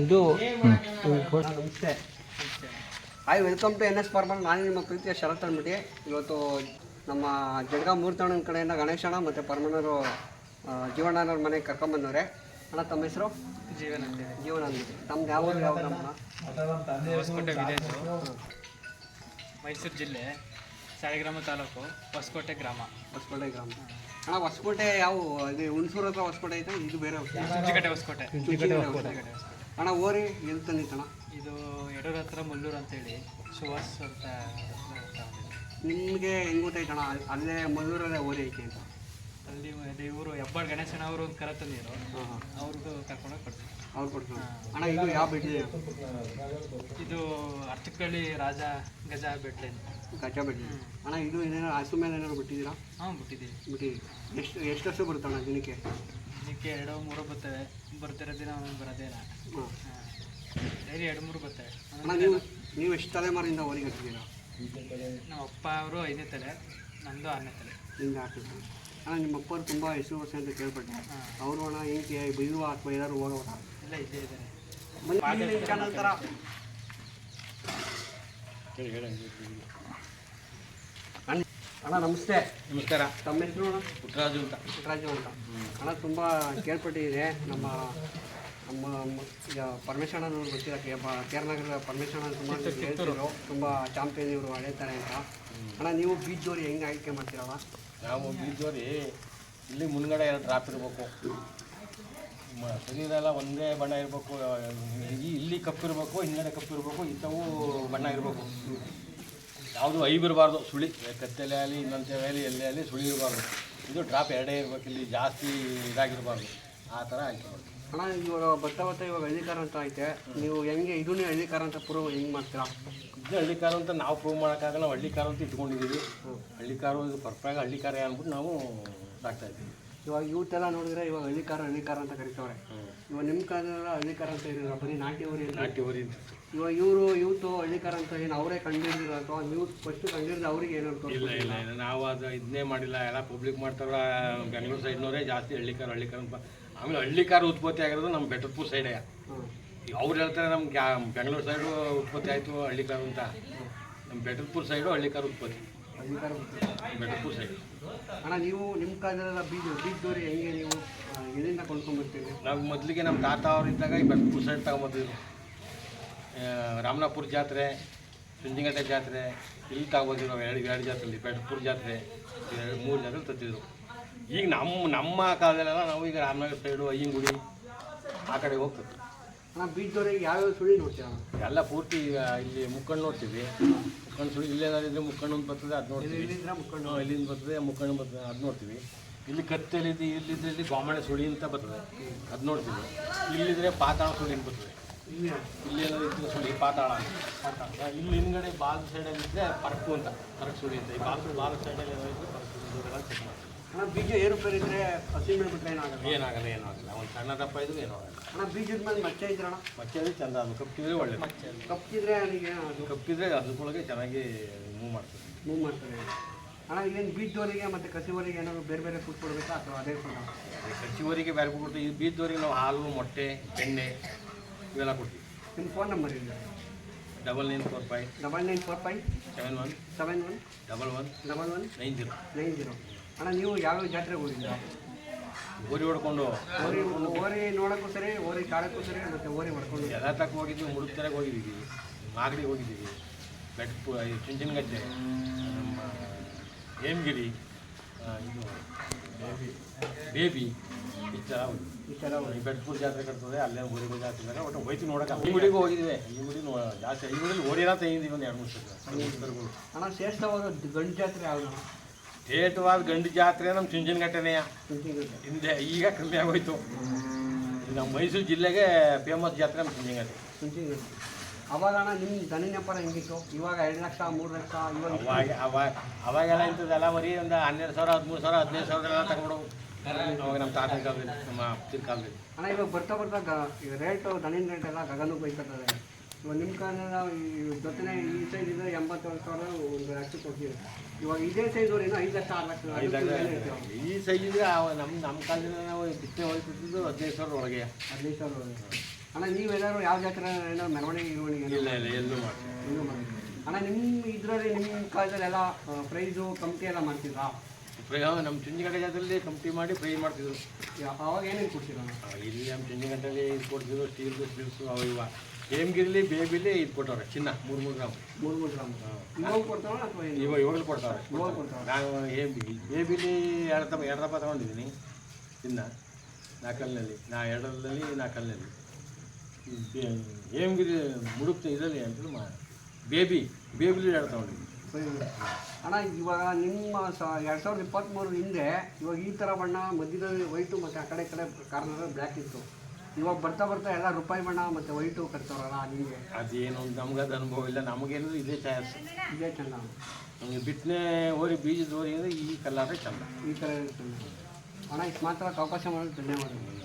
ಇದು ನಮಸ್ತೆ hi welcome to N S farmer ನಾನು ನಿಮ್ಮ ಪ್ರೀತಿಯ ಶರತ್ ಅಂದ್ಬಿಟ್ಟು ಇವತ್ತು ನಮ್ಮ ಜಡ್ಗಾ ಮೂರ್ತಣ್ಣನ ಕಡೆಯಿಂದ ಗಣೇಶಣ್ಣ ಮತ್ತು ಪರಮಣ್ಣರು ಜೀವಣ್ಣನವ್ರ ಮನೆಗೆ ಕರ್ಕೊಂಬಂದವ್ರೆ. ಅಣ್ಣ ತಮ್ಮ ಹೆಸರು? ಜೀವನ ಜೀವನ ತಮ್ದು ಯಾವ ಯಾವ ಮೈಸೂರು ಜಿಲ್ಲೆ ಸಾಲಿಗ್ರಾಮ ತಾಲೂಕು ಹೊಸಕೋಟೆ ಗ್ರಾಮ. ಹೊಸಕೋಟೆ ಗ್ರಾಮ. ಅಣ್ಣ ಹೊಸಕೋಟೆ ಯಾವ ಇದು ಹುಣಸೂರು ಹತ್ರ ಹೊಸಕೋಟೆ ಐತೆ ಇದು ಬೇರೆ ಹೊಸಕೋಟೆ. ಚುಂಚಿಕಟ್ಟೆ ಹೊಸಕೋಟೆ. ಹೊಸಕೋಟೆ. ಅಣ್ಣ ಓರಿ ಎಲ್ಲಿ ತಂದಿತ್ತಣ್ಣ ಇದು ಯಡೂರ್ ಹತ್ರ ಮುಲ್ಲೂರು ಅಂತೇಳಿ. ಸುಹಾಸ್ ಅಂತ. ನಿಮಗೆ ಹೆಂಗೆ ಗೊತ್ತಾಯ್ತಣ್ಣ ಅಲ್ಲೇ ಮಲ್ಲೂರಲ್ಲೇ ಓರಿ ಐತೆ ಅಂತ. ಅಲ್ಲಿ ಇವರು ಹೆಬ್ಬಾಳ್ ಗಣೇಶನ ಅವರು ಒಂದು ಕರ ತಂದಿರು ಅವ್ರಿಗೂ ಕರ್ಕೊಂಡೋಗಿ ಕೊಡ್ತೀವಿ ಅವ್ರು ಕೊಡ್ತಾರೆ ಅಣ್ಣ ಇದು ಯಾವ ಬಿಟ್ಟಿದೆ ಇದು ಅರ್ಚಕಳ್ಳಿ ರಾಜ ಗಜ ಬೆಟ್ಲೆ ಅಂತ. ಗಜ ಅಣ್ಣ ಇದು ಏನೇನೋ ಹಸು ಮೇಲೆ ಏನಾದ್ರು ಬಿಟ್ಟಿದ್ದೀರಾ? ಹಾಂ ಬಿಟ್ಟಿದ್ದೀವಿ. ಬಿಟ್ಟಿದ್ದೀವಿ. ಎಷ್ಟು ಎಷ್ಟು ಹಸು ಬರುತ್ತಣ್ಣ ದಿನಕ್ಕೆ? ದಿನಕ್ಕೆ ಎರಡು ಮೂರು ಬರ್ತವೆ. ಬರ್ತಿರೋ ದಿನ ಬರೋದೇನ ಹಾಂ. ಡೈಲಿ ಎರಡು ಮೂರು ಬರ್ತವೆ. ಅಣ್ಣ ನೀವು ನೀವು ಎಷ್ಟು ತಲೆಮಾರಿಂದ ಓರಿಗೆ ಹಾಕಿದ್ದೀರಾ ನಮ್ಮ ಅಪ್ಪ ಅವರು ಐದನೇ ತಲೆ ನಂದು ಆರನೇ ತಲೆ. ಹಿಂಗೆ ಹಾಕಿದ್ರು ಅಣ್ಣ ನಿಮ್ಮ ಅಪ್ಪರು ತುಂಬ ಹೆಸರು ವರ್ಷ ಅಂತ ಕೇಳ್ಪಟ್ಟೆ. ಅವರು ಅಣ್ಣ ಹೆಂಗೆ ಬೈಯುವ ಅಥವಾ ಏನಾದ್ರು ಹೋಗೋಣ ಎಲ್ಲ ಇದ್ದೇ ಇದ್ದಾರೆ. ಬನ್ನಿ ಚಾನಲ್ ಥರ ಅಣ್ಣ ಅಣ್ಣ ನಮಸ್ತೆ. ನಮಸ್ಕಾರ. ತಮ್ಮ ಹೆಸರು ಅಣ್ಣ? ಪುಟ್ಟರಾಜು ಅಂತ. ಪುಟ್ಟರಾಜು ಅಂತ. ಅಣ್ಣ ತುಂಬ ಕೇಳ್ಪಟ್ಟಿದೆ. ನಮ್ಮ ನಮ್ಮ ಪರಮೇಶ್ವರನವ್ರು ಗೊತ್ತಿಲ್ಲ. ಕೆ ಆರ್ ನಗರದ ಪರಮೇಶ್ವರನ ತುಂಬ ಹೇಳ್ತಿದ್ರು. ತುಂಬ ಚಾಂಪಿಯನ್ ಇವರು ಅಳೆತಾರೆ ಅಂತ. ಅಣ್ಣ ನೀವು ಬೀಚ್ ಜೋರಿ ಹೆಂಗೆ ಆಯ್ಕೆ ಮಾಡ್ತೀರಲ್ಲ ನಾವು ಬೀಜೋರಿ ಇಲ್ಲಿ ಮುನ್ಗಡೆ ಎರಡು ಡ್ರಾಪ್ ಇರಬೇಕು. ಶರೀರ ಎಲ್ಲ ಒಂದೇ ಬಣ್ಣ ಇರಬೇಕು ಇಲ್ಲಿ ಕಪ್ಪಿರಬೇಕು ಕಪ್ಪು ಇರಬೇಕು, ಇಂಥವು ಬಣ್ಣ ಇರಬೇಕು. ಯಾವುದು ಐಬಿರಬಾರ್ದು ಸುಳಿ. ಕತ್ತಲೆ ಆಗಲಿ ಇನ್ನೊಂದು ಆಗಲಿ, ಎಲ್ಲೇ ಆಗಲಿ ಸುಳಿ ಇರಬಾರ್ದು. ಇದು ಡ್ರಾಪ್ ಎರಡೇ ಇರಬೇಕು, ಇಲ್ಲಿ ಜಾಸ್ತಿ ಇದಾಗಿರಬಾರ್ದು. ಆ ಥರ ಮಾಡ್ತೀವಿ ಅಣ್ಣ ಇವಾಗ ಬರ್ತಾ ಬರ್ತಾ ಇವಾಗ ಹಳ್ಳಿಕಾರ ಅಂತ ಐತೆ. ನೀವು ಹೆಂಗೆ ಇದನ್ನೇ ಹಳ್ಳಿಕಾರ ಅಂತ ಪ್ರೂವ್ ಹೆಂಗೆ ಮಾಡ್ತೀರಾ? ಇದು ಹಳ್ಳಿಕಾರ ಅಂತ ನಾವು ಪ್ರೂವ್ ಮಾಡೋಕ್ಕಾಗಲ್ಲ ನಾವು ಹಳ್ಳಿ ಕಾರು ಅಂತ ಇಟ್ಕೊಂಡಿದ್ದೀವಿ. ಹಳ್ಳಿಕಾರು ಇದು ಪರ್ಫೆಕ್ಟ್ ಹಳ್ಳಿಕಾರ ಅಂದ್ಬಿಟ್ಟು ನಾವು ಸಾಕ್ತಾ ಇದ್ದೀವಿ. ಇವಾಗ ಯೂತ್ ಎಲ್ಲ ನೋಡಿದ್ರೆ ಇವಾಗ ಹಳ್ಳಿಕಾರ ಹಳ್ಳಿಕಾರ ಅಂತ ಕರಿತವ್ರೆ. ಇವಾಗ ನಿಮ್ಮ ಕಾಲದಲ್ಲ ಹಳ್ಳಿಕಾರ ಅಂತ ಇರಲಿಲ್ಲ ಬರೀ ನಾಟಿ ಊರಿ ನಾಟಿ ಊರಿ ಇವಾಗ ಇವರು ಯೂತು ಹಳ್ಳಿಕಾರ ಅಂತ ಏನು ಅವರೇ ಕಂಡಿಡಿದ್ರು ಅಥವಾ ನೀವು ಫಸ್ಟ್ ಕಂಡಿಡಿದ ಅವ್ರಿಗೆ ಏನು ಇಲ್ಲ ಇಲ್ಲ ಇಲ್ಲ. ನಾವು ಅದು ಇದನ್ನೇ ಮಾಡಿಲ್ಲ. ಎಲ್ಲ ಪಬ್ಲಿಕ್ ಮಾಡ್ತಾರ ಬೆಂಗಳೂರು ಸೈಡ್ನವರೇ ಜಾಸ್ತಿ ಹಳ್ಳಿಕಾರ ಹಳ್ಳಿಕಾರ ಅಂತ. ಆಮೇಲೆ ಹಳ್ಳಿಕಾರ ಉತ್ಪತ್ತಿ ಆಗಿರೋದು ನಮ್ಮ ಬೆಟ್ಟಪುರ ಸೈಡೇ ಅವ್ರು ಹೇಳ್ತಾರೆ ನಮ್ಗೆ ಬೆಂಗಳೂರು ಸೈಡು ಉತ್ಪತ್ತಿ ಆಯಿತು ಹಳ್ಳಿಕಾರ ಅಂತ. ನಮ್ಮ ಬೆಟ್ಟಪುರ ಸೈಡು ಹಳ್ಳಿಕಾರ ಉತ್ಪತ್ತಿ. ಹಳ್ಳಿಕಾರ ಬೆಟ್ಟಪುರ ಸೈಡ್ ಅಣ್ಣ ನೀವು ನಿಮ್ಮ ಕಾಲದ ಬೀಜ ಬೀಜದವ್ರಿ ಹೆಂಗೆ ನೀವು ಎಲ್ಲಿಂದ ಕೊಂಡ್ಕೊಂಡ್ಬರ್ತೀರಿ? ನಾವು ಮೊದಲಿಗೆ ನಮ್ಮ ತಾತ ಅವ್ರಿದ್ದಾಗ ಈ ಬೆಟ್ಟಪುರ ಸೈಡ್ ತಗೊಂಬಂದಿದ್ರು. ರಾಮನಾಪುರ ಜಾತ್ರೆ ಸುಂಜಿಂಗಟ್ಟೆ ಜಾತ್ರೆ ಇಲ್ಲಿ ತಗೊಂಬಂದಿರೋ ಎರಡು ಎರಡು ಜಾತ್ರೆಯಲ್ಲಿ ಬೆಟ್ಟಪುರ ಜಾತ್ರೆ ಎರಡು ಮೂರು ಜಾತ್ರೆ ತತ್ತಿದ್ರು ಈಗ ನಮ್ಮ ನಮ್ಮ ಕಾಲದಲ್ಲೆಲ್ಲ ನಾವು ಈಗ ರಾಮನಗರ ಸೈಡು ಅಯ್ಯಂಗುಡಿ ಆ ಕಡೆ ಹೋಗ್ತದೆ ಅಣ್ಣ ಬೀಜದವ್ರಿಗೆ ಯಾವ್ಯಾವ ಸುಳಿ ನೋಡ್ತೀವಿ ಎಲ್ಲ ಪೂರ್ತಿ ಈಗ ಇಲ್ಲಿ ಮುಕ್ಕಣ್ಣು ನೋಡ್ತೀವಿ. ಮುಕ್ಕಣ್ಣು ಸುಳಿ ಇಲ್ಲೇ ಇದ್ರೆ ಮುಕ್ಕಣ್ಣು ಅಂತ ಬರ್ತದೆ ಅದು ನೋಡ್ತೀವಿ. ಇಲ್ಲಿಂದ ಮುಕ್ಕಣ್ಣು ಇಲ್ಲಿಂದ ಬರ್ತದೆ ಮುಕ್ಕಣ್ಣು ಬರ್ತದೆ ಅದು ನೋಡ್ತೀವಿ. ಇಲ್ಲಿ ಕತ್ತಲಿದ್ದು ಇಲ್ಲಿದ್ರೆ ಇಲ್ಲಿ ಗೋಮಣೆ ಸುಳಿ ಅಂತ ಬರ್ತದೆ. ಅದು ನೋಡ್ತೀವಿ. ಇಲ್ಲಿದ್ರೆ ಪಾತಾಳ ಸುಳಿ ಅಂತ ಬರ್ತದೆ. ಇಲ್ಲಿ ಇಲ್ಲಿ ಏನಾದ್ರು ಇದ್ರೆ ಸುಳಿ ಪಾತಾಳ ಅಂತ. ಪಾತಾಳ. ಇಲ್ಲಿ ಹಿಂದ್ಗಡೆ ಬಾಲ್ ಸೈಡಲ್ಲಿ ಇದ್ದರೆ ಪರಕು ಅಂತ ಪರಕು ಸುಳಿ ಅಂತ. ಈ ಬಾಲ್ ಬಾಲ್ ಸೈಡಲ್ಲಿ ಏನಾದ್ರು ಇದ್ರೆ ಪರಕು ಸುಳಿ ಅಂತ. ಚೆಕ್ ಮಾಡ್ತೀವಿ ಅಣ್ಣ ಬೀಜ ಏರುಪೇರು ಇದ್ರೆ ಹಸಿ ಮೇಲೆ ಬಿಟ್ಟರೆ ಏನಾಗಲ್ಲ ಏನಾಗಲ್ಲ ಏನಾಗಲ್ಲ ಒಂದು ಸಣ್ಣ ದಪ್ಪ ಇದ್ರೂ ಏನೂ ಆಗಲ್ಲ. ಅಣ್ಣ ಬೀಜದ ಮೇಲೆ ಮಚ್ಚೆ ಇದ್ರಣ ಮಚ್ಚೆ ಅದು ಚಂದ ಅದು. ಕಪ್ಪಿದ್ರೆ ಒಳ್ಳೆ ಕಪ್ಪಿದ್ರೆ ನನಗೆ ಅದು? ಕಪ್ಪಿದ್ರೆ ಅದಕ್ಕೊಳಗೆ ಚೆನ್ನಾಗಿ ಮೂವ್ ಮಾಡ್ತದೆ. ಮೂವ್ ಮಾಡ್ತಾರೆ ಅಣ್ಣ ಇಲ್ಲೇನು ಬೀಜದವರಿಗೆ ಮತ್ತು ಕಸಿವರಿಗೆ ಏನಾದ್ರು ಬೇರೆ ಬೇರೆ ಫುಡ್ ಕೊಡಬೇಕಾ ಅಥವಾ ಅದೇ ಫುಡ್ ಕಸಿವರಿಗೆ ಬೇರೆ ಕೊಡ್ತೀವಿ. ಈ ಬೀದ್ದವರಿಗೆ ನಾವು ಹಾಲು ಮೊಟ್ಟೆ ಬೆಣ್ಣೆ ಇವೆಲ್ಲ ಕೊಡ್ತೀವಿ. ನಿಮ್ಮ ಫೋನ್ ನಂಬರ್ ಇಲ್ಲ double nine four five double nine four five seven one seven one double one double one nine zero. Nine zero. ಅಣ್ಣ ನೀವು ಯಾವ್ಯಾವ ಜಾತ್ರೆಗೆ ಹೋಗಿದ್ದೀರಾ? ಓರಿ ಹೊಡ್ಕೊಂಡು. ಓರಿ ಓರಿ ನೋಡೋಕ್ಕೂ ಸರಿ ಓರಿ ಕಾಡಕ್ಕೂ ಸರಿ ಮತ್ತು ಓರಿ ಹೊಡ್ಕೊಂಡು. ಎಲ್ಲ ತಕ್ಕ ಹೋಗಿದ್ವಿ ಮುಡುಕ್ತರಾಗ ಹೋಗಿದ್ದೀವಿ ಮಾಗಡಿಗೆ ಹೋಗಿದ್ದೀವಿ ಬೆಟ್ಟ ಚುಂಚನಗಜ್ಜೆ ನಮ್ಮ ಹೇಮಗಿರಿ ಇದು ಬೇಬಿ ಇಷ್ಟೆಲ್ಲ ಹೋಗಿದ್ವಿ. ಈ ಬೆಟ್ಟಪುರ ಜಾತ್ರೆ ಕಟ್ತದೆ ಅಲ್ಲೇ ಊರಿಗೆ ಜಾತ್ರೆ ಇದ್ದಾಗ ಒಟ್ಟು ಹೋಯ್ತು ನೋಡಕ್ಕೆ ಈ ಗುಡಿಗೆ ಹೋಗಿದ್ವಿ. ಈ ಗುಡಿ ನೋ ಜಾಸ್ತಿ ಈ ಗುಡಿಲಿ ಓಡಿನ ತೆಗೆದಿದ್ದೀವಿ ಒಂದು ಎರಡು ಮೂರು ಸಲ ಅಣ್ಣ ಶ್ರೇಷ್ಠವಾದ ಗಂಡು ಜಾತ್ರೆ ಯಾವುದು? ಥೇಟವಾದ ಗಂಡು ಜಾತ್ರೆ ನಮ್ಮ ಚುಂಚನ ಘಟನೆಯ ಹಿಂದೆ ಈಗ ಕಮ್ಮಿ ಆಗೋಯ್ತು. ನಮ್ಮ ಮೈಸೂರು ಜಿಲ್ಲೆಗೆ ಫೇಮಸ್ ಜಾತ್ರೆ ನಮ್ಮ ಚುಂಚನ ಘಟನೆ ಅವಾಗ ಅಣ್ಣ ನಿಮ್ಮ ದನಿ ವ್ಯಾಪಾರ ಹೆಂಗಿತ್ತು? ಇವಾಗ ಎರಡು ಲಕ್ಷ ಮೂರು ಲಕ್ಷ ಇವಾಗ ಅವಾಗ ಅವಾಗ ಅವಾಗೆಲ್ಲ ಇಂಥದ್ದೆಲ್ಲ ಬರೀ ಒಂದು ಹನ್ನೆರಡು ಸಾವಿರ ಹದಿಮೂರು ಸಾವಿರ ಹದಿನೈದು ಸಾವಿರದೆಲ್ಲ ತಗೊಂಡು ಅವಾಗ ನಮ್ಮ ತಾತನ ಕಾಲದಲ್ಲಿ ನಮ್ಮ ಅಪ್ಪನ ಕಾಲದಲ್ಲಿ. ಅಣ್ಣ ಇವಾಗ ಬರ್ತಾ ಬರ್ತಾ ರೇಟು ದನಿನ ರೇಟ್ ಎಲ್ಲ ಗಗನಕ್ಕೆ ಬೈತದೆ ಇವಾಗ ನಿಮ್ಮ ಕಾಲದ ಈ ಜೊತೆನೇ ಈ ಸೈಜ್ ಇದ್ರೆ ಎಂಬತ್ತೇಳು ಸಾವಿರ ಒಂದು ಲಕ್ಷ ಕೊಡ್ತೀವಿ. ಇವಾಗ ಇದೇ ಸೈಜ್ ಏನೋ ಐದು ಲಕ್ಷ ಆರು ಲಕ್ಷ ಮೇಲೆ ಇರ್ತೀವಿ. ಈ ಸೈಜ್ ಇದ್ರೆ ನಮ್ಮ ನಮ್ಮ ಕಾಲದಿಂದ ನಾವು ಬಿತ್ತನೆ ಹೋಗ್ತಿದ್ದು ಹದಿನೈದು ಸಾವಿರ ಒಳಗೆ. ಹದಿನೈದು ಸಾವಿರ ಅಣ್ಣ ನೀವೆಲ್ಲರೂ ಯಾವ ಜಾತ್ರೆ ಏನೋ ಮೆರವಣಿಗೆ ಇರುವಣಿಗೆ ಇಲ್ಲ ಇಲ್ಲ ಎಲ್ಲೂ ಮಾಡ್ತೀವಿ. ಮಾಡ್ತೀರಾ? ಅಣ್ಣ ನಿಮ್ಮ ಇದರಲ್ಲಿ ನಿಮ್ಮ ಕಾಲದಲ್ಲೆಲ್ಲ ಪ್ರೈಸು ಕಮಿಟಿ ಎಲ್ಲ ಮಾಡ್ತಿದ್ರಾ? ಫ್ರೈ ನಮ್ಮ ಚುಂಜಿಗಡ್ಡೆ ಜಾತ್ರೆಯಲ್ಲಿ ಕಂಪ್ನಿ ಮಾಡಿ ಫ್ರೈ ಮಾಡ್ತಿದ್ರು. ಯಾ- ಅವಾಗ ಏನೇನು ಕೊಡ್ತೀರಣ್ಣ ಆ, ಇಲ್ಲಿ ನಮ್ಮ ಚುಂಜಿಗಡ್ಡೆಯಲ್ಲಿ ಕೊಡ್ತಿದ್ರು ಸ್ಟೀಲ್ ಸ್ಟೀಲ್ಸು ಅವ ಇವ. ಹೇಮಗಿರಿಲಿ ಬೇಬಿಲಿ ಇದು ಕೊಟ್ಟವ್ರೆ ಚಿನ್ನ ಮೂರು ಮೂರು ಗ್ರಾಮ್. ಮೂರು ಮೂರು ಗ್ರಾಮ್ ಇವಾಗ ಕೊಡ್ತಾವ ಅಥವಾ ಏನು? ಇವಾಗ ಇವಾಗಲೂ ಕೊಡ್ತಾವ್ರೆ. ಇವಾಗ ಕೊಡ್ತಾವ್ರೆ? ನಾನು ಹೇಮ್ ಬೇಬಿಲಿ ಎರಡು ದಪ್ಪ ಎರಡು ದಪ್ಪ ತೊಗೊಂಡಿದ್ದೀನಿ ಚಿನ್ನ. ನಾಲ್ಕಲ್ಲಿನಲ್ಲಿ ನಾ ಎರಡರಲ್ಲಿ ನಾಲ್ಕಲ್ಲಿನಲ್ಲಿ ಹೇಮಗಿರಿ ಮುಡುಕ್ತ ಇದರಲ್ಲಿ ಅಂತೇಳಿ ಮಾ ಬೇಬಿ ಬೇಬಿಲಿ ಎರಡು ತೊಗೊಂಡಿದ್ದೀನಿ. ಅಣ್ಣ ಇವಾಗ ನಿಮ್ಮ ಸ ಎರಡು ಸಾವಿರದ ಇಪ್ಪತ್ತ್ಮೂರು ಹಿಂದೆ ಇವಾಗ ಈ ಥರ ಬಣ್ಣ ಮಧ್ಯದಲ್ಲಿ ವೈಟು ಮತ್ತು ಆ ಕಡೆ ಈ ಕಡೆ ಕಾರ್ನರ್ ಬ್ಲ್ಯಾಕ್ ಇತ್ತು. ಇವಾಗ ಬರ್ತಾ ಬರ್ತಾ ಎಲ್ಲ ರೂಪಾಯಿ ಬಣ್ಣ ಮತ್ತೆ ವೈಟು ಕಟ್ತಾರಲ್ಲ ನಿಮಗೆ? ಅದೇನು ನಮ್ಗೆ ಅದು ಅನುಭವ ಇಲ್ಲ ನಮಗೇನು ಇದೇ ಚಾಯ್ಸ್ ಇದೇ ಚೆಂದ. ನಮಗೆ ಬಿತ್ತನೆ ಹೋರಿ ಬೀಜದ ಹೋರಿ ಅಂದರೆ ಈ ಕಲ್ಲಾದ್ರೆ ಚಂದ. ಈ ಥರ ಚೆಂದ. ಅಣ್ಣ ಇಷ್ಟು ಮಾತ್ರ ಅವಕಾಶ ಮಾಡೋದು ಧನ್ಯವಾದಗಳು.